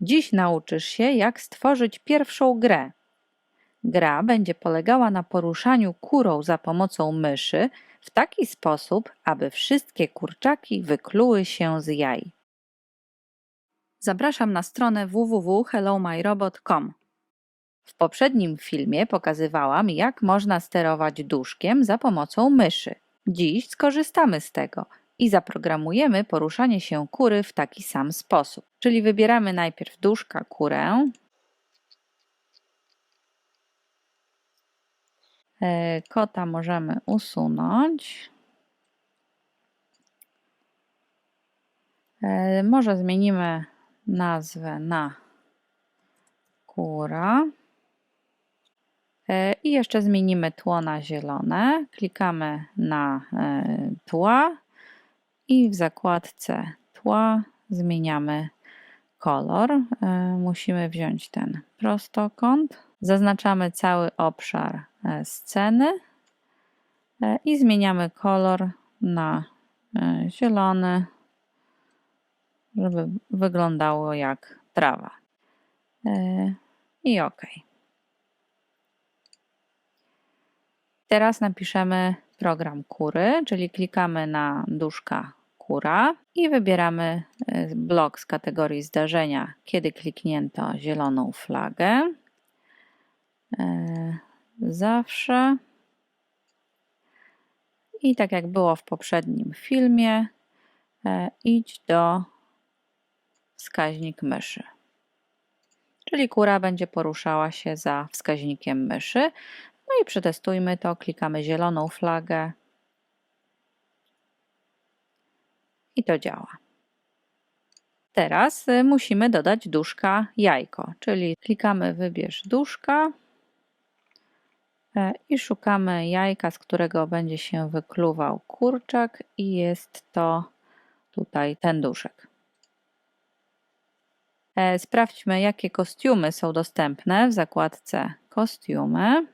Dziś nauczysz się, jak stworzyć pierwszą grę. Gra będzie polegała na poruszaniu kurą za pomocą myszy w taki sposób, aby wszystkie kurczaki wykluły się z jaj. Zapraszam na stronę www.hellomyrobot.com. W poprzednim filmie pokazywałam, jak można sterować duszkiem za pomocą myszy. Dziś skorzystamy z tego i zaprogramujemy poruszanie się kury w taki sam sposób. Czyli wybieramy najpierw duszka kurę. E, Kota możemy usunąć. E, Może zmienimy nazwę na kura. E, I jeszcze zmienimy tło na zielone. Klikamy na tła i w zakładce tła zmieniamy kolor. E, Musimy wziąć ten prostokąt. Zaznaczamy cały obszar e, sceny e, i zmieniamy kolor na zielony, żeby wyglądało jak trawa. I OK. Teraz napiszemy program kury, czyli klikamy na duszka i wybieramy e, blok z kategorii zdarzenia, kiedy kliknięto zieloną flagę. E, Zawsze. I tak jak było w poprzednim filmie, e, idź do wskaźnik myszy. Czyli kura będzie poruszała się za wskaźnikiem myszy. No i przetestujmy to. Klikamy zieloną flagę. I to działa. Teraz y, musimy dodać duszka jajko, czyli klikamy wybierz duszka e, i szukamy jajka, z którego będzie się wykluwał kurczak i jest to tutaj ten duszek. E, Sprawdźmy, jakie kostiumy są dostępne w zakładce kostiumy.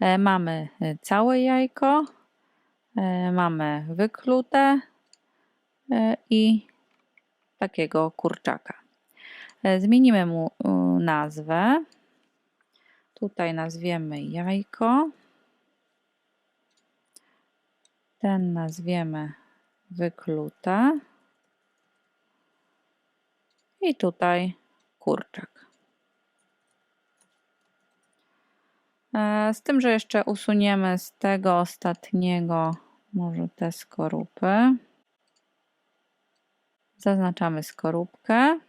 E, Mamy całe jajko, mamy wyklute i takiego kurczaka. E, Zmienimy mu e, nazwę. Tutaj nazwiemy jajko. Ten nazwiemy wyklute. I tutaj kurczak. E, Z tym, że jeszcze usuniemy z tego ostatniego może te skorupy. Zaznaczamy skorupkę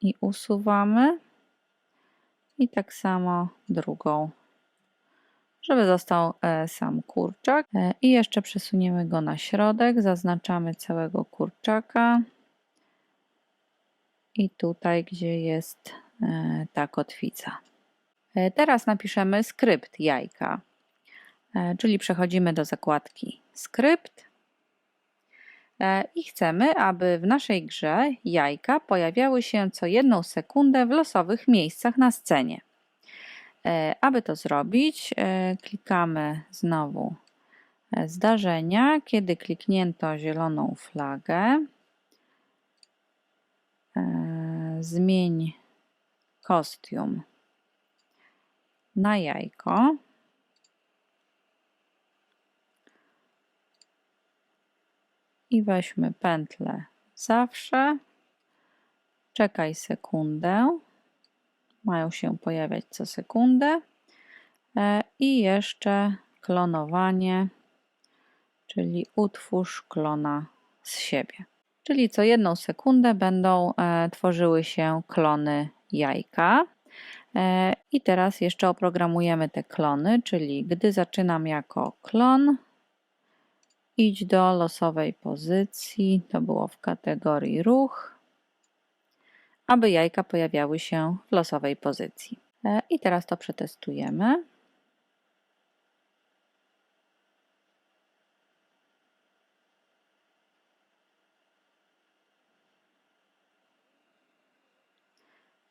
i usuwamy. I tak samo drugą, żeby został e, sam kurczak. E, I jeszcze przesuniemy go na środek. Zaznaczamy całego kurczaka. I tutaj, gdzie jest e, ta kotwica. Teraz napiszemy skrypt jajka, czyli przechodzimy do zakładki skrypt i chcemy, aby w naszej grze jajka pojawiały się co jedną sekundę w losowych miejscach na scenie. E, Aby to zrobić, e, klikamy znowu e, zdarzenia, kiedy kliknięto zieloną flagę. E, Zmień kostium na jajko. I weźmy pętlę zawsze. Czekaj sekundę. Mają się pojawiać co sekundę. E, I jeszcze klonowanie, czyli utwórz klona z siebie. Czyli co jedną sekundę będą e, tworzyły się klony jajka. E, I teraz jeszcze oprogramujemy te klony, czyli gdy zaczynam jako klon, idź do losowej pozycji, to było w kategorii ruch, aby jajka pojawiały się w losowej pozycji. E, I teraz to przetestujemy.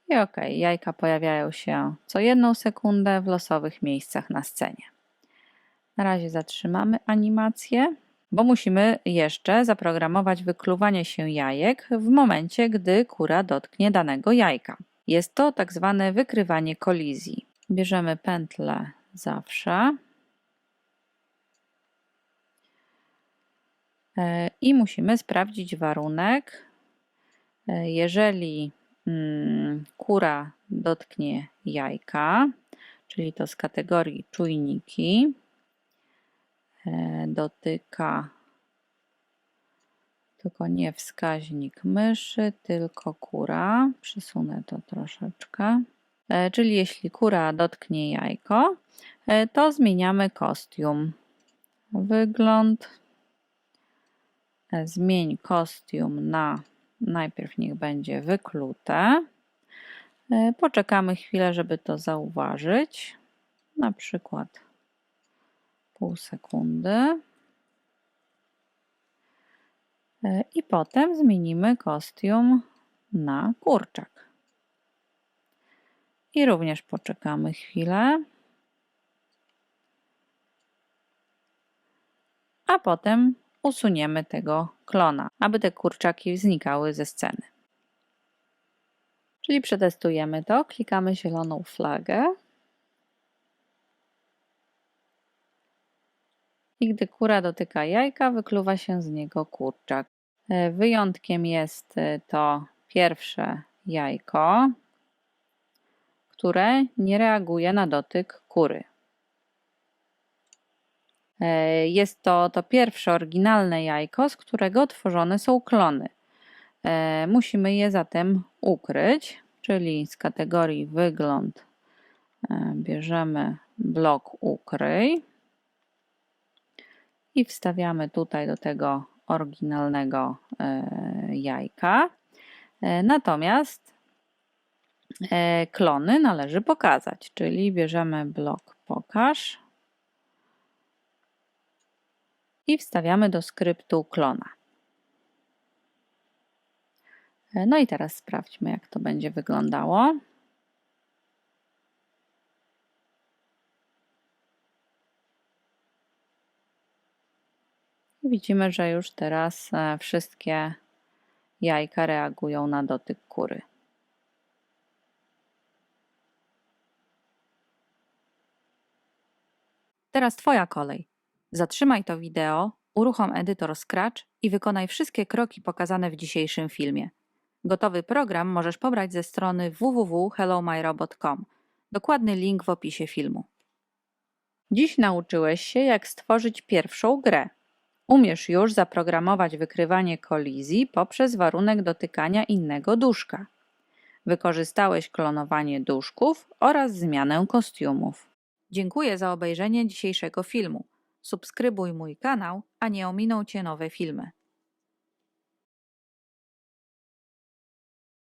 I ok, jajka pojawiają się co jedną sekundę w losowych miejscach na scenie. Na razie zatrzymamy animację bo musimy jeszcze zaprogramować wykluwanie się jajek w momencie, gdy kura dotknie danego jajka. Jest to tak zwane wykrywanie kolizji. Bierzemy pętlę zawsze E, i musimy sprawdzić warunek. E, Jeżeli mm, kura dotknie jajka, czyli to z kategorii czujniki, dotyka tylko nie wskaźnik myszy, tylko kura. Przesunę to troszeczkę. E, Czyli jeśli kura dotknie jajko, e, to zmieniamy kostium. Wygląd. E, Zmień kostium na najpierw niech będzie wyklute. E, Poczekamy chwilę, żeby to zauważyć. Na przykład pół sekundy. E, I potem zmienimy kostium na kurczak. I również poczekamy chwilę. A potem usuniemy tego klona, aby te kurczaki znikały ze sceny. Czyli przetestujemy to, klikamy zieloną flagę. I gdy kura dotyka jajka, wykluwa się z niego kurczak. E, Wyjątkiem jest e, to pierwsze jajko, które nie reaguje na dotyk kury. E, Jest to to pierwsze oryginalne jajko, z którego tworzone są klony. Musimy je zatem ukryć, czyli z kategorii wygląd bierzemy blok ukryj i wstawiamy tutaj do tego oryginalnego e, jajka. E, Natomiast e, klony należy pokazać, czyli bierzemy blok pokaż i wstawiamy do skryptu klona. No i teraz sprawdźmy, jak to będzie wyglądało. Widzimy, że już teraz e, wszystkie jajka reagują na dotyk kury. Teraz Twoja kolej. Zatrzymaj to wideo, uruchom edytor Scratch i wykonaj wszystkie kroki pokazane w dzisiejszym filmie. Gotowy program możesz pobrać ze strony www.hellomyrobot.com. Dokładny link w opisie filmu. Dziś nauczyłeś się, jak stworzyć pierwszą grę. Umiesz już zaprogramować wykrywanie kolizji poprzez warunek dotykania innego duszka. Wykorzystałeś klonowanie duszków oraz zmianę kostiumów. Dziękuję za obejrzenie dzisiejszego filmu. Subskrybuj mój kanał, a nie ominą Cię nowe filmy.